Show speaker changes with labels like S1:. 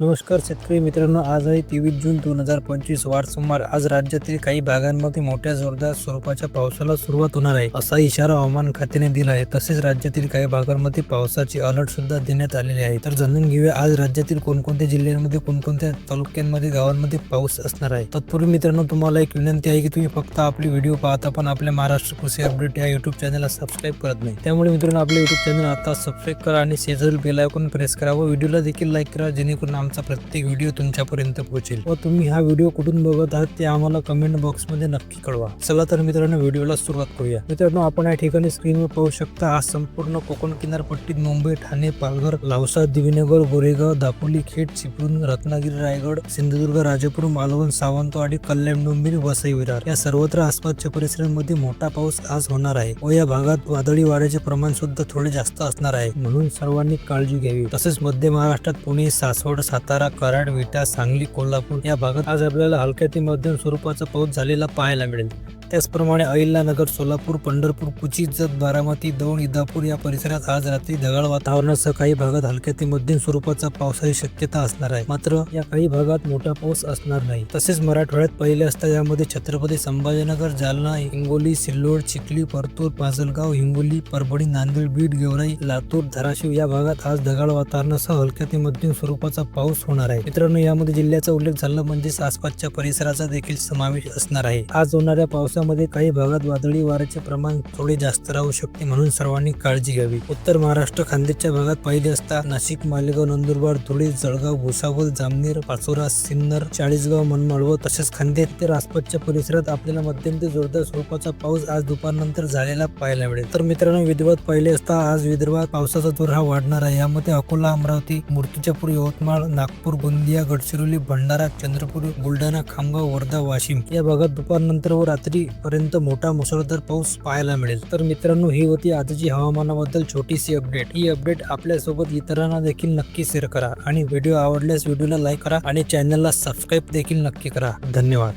S1: नमस्कार शेतकरी मित्रांनो आज आहे तेवीस जून दोन हजार पंचवीस वार सोमवार. आज राज्यातील काही भागांमध्ये मोठ्या जोरदार स्वरूपाच्या पावसाला सुरुवात होणार आहे असा इशारा हवामान खात्याने दिला आहे. तसेच राज्यातील काही भागांमध्ये पावसाचे अलर्ट सुद्धा देण्यात आलेले आहे. तर जाणून घेऊया आज राज्यातील कोणकोणत्या जिल्ह्यांमध्ये कोणकोणत्या तालुक्यांमध्ये गावांमध्ये पाऊस असणार आहे? तत्पूर्वी मित्रांनो तुम्हाला एक विनंती आहे की तुम्ही फक्त आपली व्हिडिओ पाहता पण आपल्या महाराष्ट्र कृषी अपडेट या युट्यूब चॅनलला सबस्क्राईब करत नाही. त्यामुळे मित्रांनो आपले युट्यूब चॅनल आता सबस्क्राईब करा आणि शेजारील बेल आयकॉन प्रेस करा व व्हिडिओला देखील लाईक करा जेणेकरून आमचा प्रत्येक व्हिडिओ तुमच्यापर्यंत पोहोचेल. व तुम्ही हा व्हिडिओ कुठून बघत आहात ते आम्हाला कमेंट बॉक्समध्ये नक्की कळवा. चला तर मित्रांनो व्हिडिओला सुरुवात करूया. मित्रांनो आपण या ठिकाणी स्क्रीनवर पाहू शकता आज संपूर्ण कोकण किनारपट्टीत मुंबई ठाणे पालघर लावसा दिवीनगर गोरेगाव दापोली खेड चिपळूण रत्नागिरी रायगड सिंधुदुर्ग राजापूर मालवण सावंतवाडी कल्याण डोंबिवली वसई विरार या सर्वत्र आसपासच्या परिसरांमध्ये मोठा पाऊस आज होणार आहे. व या भागात वादळी वाऱ्याचे प्रमाण सुद्धा थोडे जास्त असणार आहे. म्हणून सर्वांनी काळजी घ्यावी. तसेच मध्य महाराष्ट्रात पुणे सासवड सातारा कराड विटा सांगली कोल्हापूर या भागात आज आपल्याला हलक्या ते मध्यम स्वरूपाचा पाऊस झालेला पाहायला मिळेल. त्याचप्रमाणे अहिल्यानगर सोलापूर पंढरपूर कुची जत बारामती दौंड इदापूर या परिसरात आज रात्री ढगाळ वातावरणासह काही भागात हलक्या ते मध्यम स्वरूपाचा पावसाची शक्यता असणार आहे. मात्र या काही भागात मोठा पाऊस असणार नाही. तसेच मराठवाड्यात पहिले असता यामध्ये छत्रपती संभाजीनगर जालना हिंगोली सिल्लोड चिखली परतूर पाजलगाव हिंगोली परभणी नांदेड बीड गेवराई लातूर धाराशिव या भागात आज ढगाळ वातावरणासह हलक्या ते मध्यम स्वरूपाचा पाऊस होणार आहे. मित्रांनो यामध्ये जिल्ह्याचा उल्लेख झाला म्हणजेच आसपासच्या परिसराचा देखील समावेश असणार आहे. आज होणाऱ्या पावसा दिवसामध्ये काही भागात वादळी वाऱ्याचे प्रमाण थोडे जास्त राहू शकते म्हणून सर्वांनी काळजी घ्यावी. उत्तर महाराष्ट्र खानदेशच्या भागात पाहिले असता नाशिक मालेगाव नंदुरबार धुळे जळगाव भुसावळ जामनेर पाचोरा सिन्नर चाळीसगाव मनमाड व तसेच खानदेश ते आसपासच्या परिसरात आपल्याला मध्यम ते जोरदार स्वरूपाचा पाऊस आज दुपारनंतर झालेला पाहायला मिळेल. तर मित्रांनो विदर्भात पाहिले असता आज विदर्भात पावसाचा जोर हा वाढणार आहे. यामध्ये अकोला अमरावती मूर्तिजापूर यवतमाळ नागपूर गोंदिया गडचिरोली भंडारा चंद्रपूर बुलढाणा खामगाव वर्धा वाशिम या भागात दुपारनंतर व रात्री पर्यंत मोठा मुसळधार पाऊस पाहायला मिळेल. तर मित्रांनो ही होती आजची हवामानाबद्दल छोटीशी अपडेट ही अपडेट आपल्यासोबत इतरांना देखील नक्की शेअर करा. आणि व्हिडिओ आवडल्यास व्हिडिओला लाईक करा आणि चॅनलला सबस्क्राईब देखील नक्की करा. धन्यवाद.